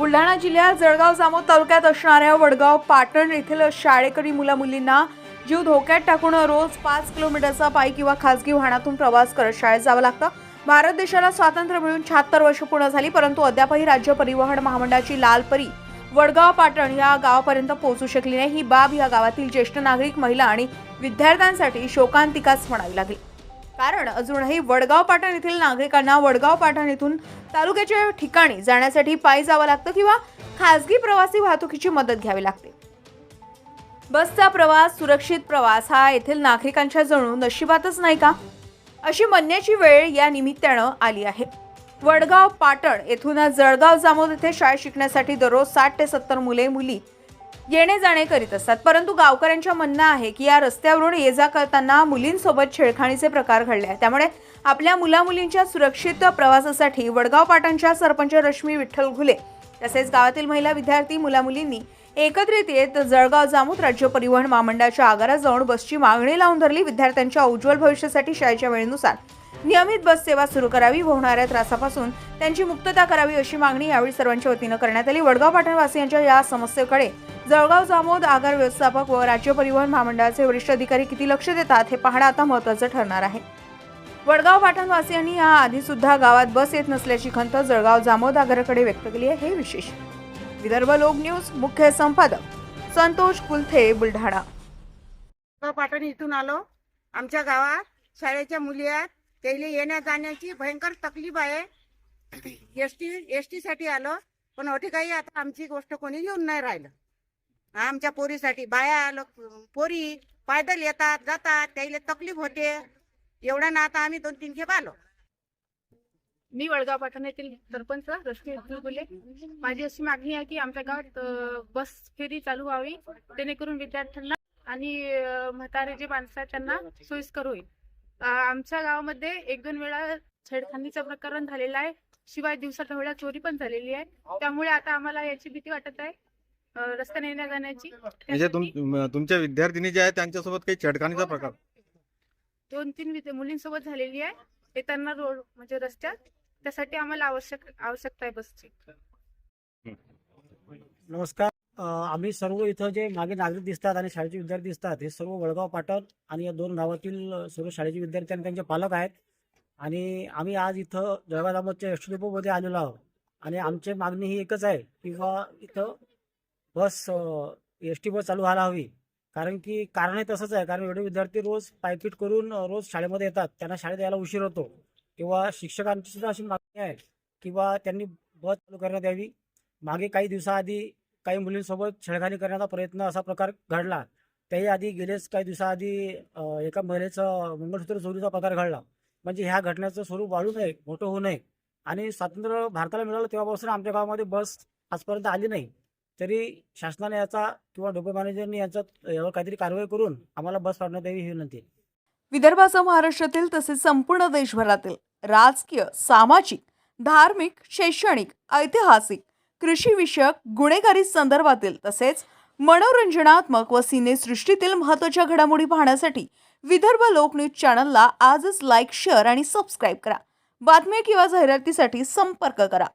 बुलढाणा जिल्ह्यात जळगाव जामोद तालुक्यात असणाऱ्या वडगाव पाटण येथील शाळेकरी मुला मुलींना जीव धोक्यात टाकून रोज पाच किलोमीटरचा पायी किंवा खासगी वाहनातून प्रवास करत शाळेत जावं लागतं. भारत देशाला स्वातंत्र्य मिळून शहात्तर वर्ष पूर्ण झाली परंतु अद्यापही राज्य परिवहन महामंडळाची लाल परी वडगाव पाटण या गावापर्यंत पोहोचू शकली नाही. ही बाब या गावातील ज्येष्ठ नागरिक महिला आणि विद्यार्थ्यांसाठी शोकांतिकाच म्हणावी लागली. कारण अजूनही वडगाव पाटण येथील नागरिकांना वडगाव पाटण येथून तालुक्याच्या ठिकाणी जाण्यासाठी पायी जावं लागतं किंवा खासगी प्रवासी वाहतुकीची मदत घ्यावी लागते. बसचा प्रवास सुरक्षित प्रवास हा येथील नागरिकांच्या जणू नशिबातच नाही का? अशी म्हणण्याची वेळ या निमित्तानं आली आहे. वडगाव पाटण येथून जळगाव जामोद येथे शाळेत शिकण्यासाठी दररोज साठ ते सत्तर मुले मुली येणे जाणे करीत असतात. परंतु गावकऱ्यांच्या म्हणणं आहे की या रस्त्यावरून ये जा करताना मुलींसोबत छेडखाणीचे प्रकार घडले आहेत. त्यामुळे आपल्या मुला मुलींच्या सुरक्षित प्रवासासाठी वडगाव पाटणच्या सरपंच रश्मी विठ्ठल घुले तसेच गावातील महिला विद्यार्थी मुला मुलींनी एकत्रित येत जळगाव जामूत राज्य परिवहन महामंडळाच्या आगारात जाऊन बसची मागणी लावून धरली. विद्यार्थ्यांच्या उज्ज्वल भविष्यासाठी शाळेच्या वेळेनुसार नियमित बस सेवा सुरू करावी. व होणाऱ्या त्रासापासून त्यांची मुक्तता करावी अशी मागणी यावेळी सर्वांच्या वतीनं करण्यात आली. वडगाव पाटणवासियांच्या या समस्येकडे जळगाव जामोद आगार व्यवस्थापक व राज्य परिवहन महामंडळाचे वरिष्ठ अधिकारी किती लक्ष देतात हे पाहणं आता महत्त्वाचं ठरणार आहे. वडगाव पाटणवासियांनी या आधी सुद्धा गावात बस येत नसल्याची खंत जळगाव जामोद आगाराकडे व्यक्त केली आहे. हे विशेष. विदर्भ लोक न्यूज मुख्य संपादक संतोष कुलथे बुलढाणा. पाटण इथून आलो. आमच्या गावात शाळेच्या मुली आहेत. त्याला येण्या जाण्याची भयंकर तकलीफ आहे. एस टी एस टी साठी आलो. पण अठी काही आता आमची गोष्ट कोणी घेऊन नाही राहिलं. आमच्या पोरीसाठी बाया लोक पोरी पायदल येतात जातात त्याला तकलीफ होते. एवढ्या ना आता आम्ही दोन तीन खेप आलो. मी वडगाव पाटण येथील सरपंच रश्मी गुले माझी अशी मागणी आहे की आमच्या गावात बस फेरी चालू व्हावी जेणेकरून विद्यार्थ्यांना आणि म्हातारे जे माणसं आहेत त्यांना सोयीस्कर होईल. आमच्या गावामध्ये एक दोन वेळा छेडखानीचं प्रकरण झालेलं आहे. शिवाय दिवसाच्या वेळा चोरी पण झालेली आहे. त्यामुळे आता आम्हाला याची भीती वाटत आहे. रस्त्याने येण्या जाण्याची म्हणजे तुम तुमच्या विद्यार्थिनी जे आहेत त्यांच्यासोबत काही छेडखानीचा प्रकार? दोन तीन विद्या- मुलींसोबत झालेली आहे. येताना रोड म्हणजे रस्त्यात. त्यासाठी आम्हाला आवश्यक आवश्यकता आहे बसची. नमस्कार. अ, आम्ही सर्व इथं जे मागे नागरिक दिसतात आणि शाळेचे विद्यार्थी दिसतात हे सर्व वडगाव पाटण आणि या दोन गावातील अ, सर्व शाळेचे विद्यार्थी आणि त्यांचे पालक आहेत. आणि आम्ही आज इथं जळगाव दामोदच्या एस डेपोमध्ये आलेलो आहोत. आणि आमची मागणी ही एकच आहे की बा इथं बस एस टी बस चालू व्हायला हवी. कारण की कारणही तसंच आहे. कारण एवढे विद्यार्थी रोज पायपीट करून रोज शाळेमध्ये येतात. त्यांना शाळेत यायला उशीर होतो. किंवा शिक्षकांची सुद्धा अशी मागणी आहे किंवा त्यांनी बस चालू करण्यात यावी. मागे काही दिवसाआधी काही मुलींसोबत छेडखानी करण्याचा प्रयत्न असा प्रकार घडला. त्याही आधी गेलेच काही दिवसाआधी एका महिलेचं मंगळसूत्र चोरीचा प्रकार घडला. म्हणजे ह्या घटनेचं स्वरूप वाढू नये मोठं होऊ नये. आणि स्वातंत्र्य भारताला मिळालं तेव्हापासून आमच्या गावामध्ये बस आजपर्यंत आली नाही. तरी शासनाने याचा किंवा डोपे मॅनेजरने याचा यावर काहीतरी कारवाई करून आम्हाला बस काढण्यात यावी ही विनंती विदर्भासह महाराष्ट्रातील तसेच संपूर्ण देशभरातील राजकीय सामाजिक धार्मिक शैक्षणिक ऐतिहासिक कृषीविषयक गुन्हेगारी संदर्भातील तसेच मनोरंजनात्मक व सिनेसृष्टीतील महत्त्वाच्या घडामोडी पाहण्यासाठी विदर्भ लोकन्यूज चॅनलला आजच लाईक शेअर आणि सबस्क्राईब करा. बातम्या किंवा जाहिरातीसाठी संपर्क करा.